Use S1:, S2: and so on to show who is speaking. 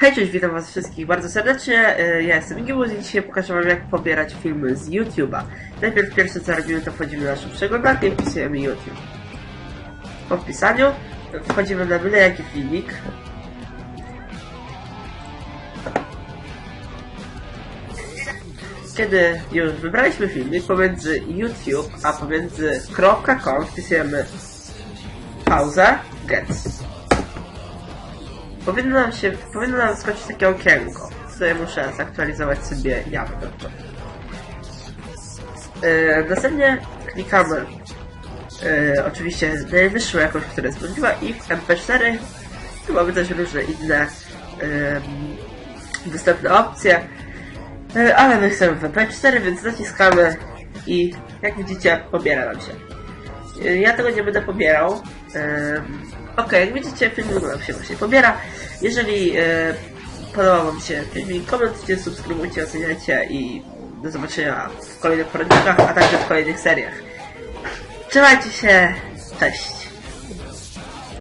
S1: Hej, cześć, witam was wszystkich bardzo serdecznie. Y, Ja jestem Gimus i dzisiaj pokażę wam jak pobierać filmy z YouTube'a. Najpierw pierwsze co robimy to wchodzimy na naszą przeglądarkę i wpisujemy YouTube. Po wpisaniu wchodzimy na byle jaki filmik. Kiedy już wybraliśmy filmik, pomiędzy YouTube a pomiędzy .com wpisujemy pauzę, get. Powinno nam się, powinno nam skoczyć takie okienko. Tutaj muszę zaktualizować sobie jawno. Yy, następnie klikamy yy, oczywiście najwyższą jakość, która jest możliwa i w MP4 tu mamy też różne inne yy, dostępne opcje. Yy, ale my chcemy w MP4, więc naciskamy i jak widzicie pobiera nam się. Yy, ja tego nie będę pobierał. Yy, Ok, jak widzicie, filmik nam się właśnie pobiera. Jeżeli e, podobał Wam się filmik, komentujcie, subskrybujcie, oceniajcie i do zobaczenia w kolejnych poradnikach, a także w kolejnych seriach. Trzymajcie się, cześć!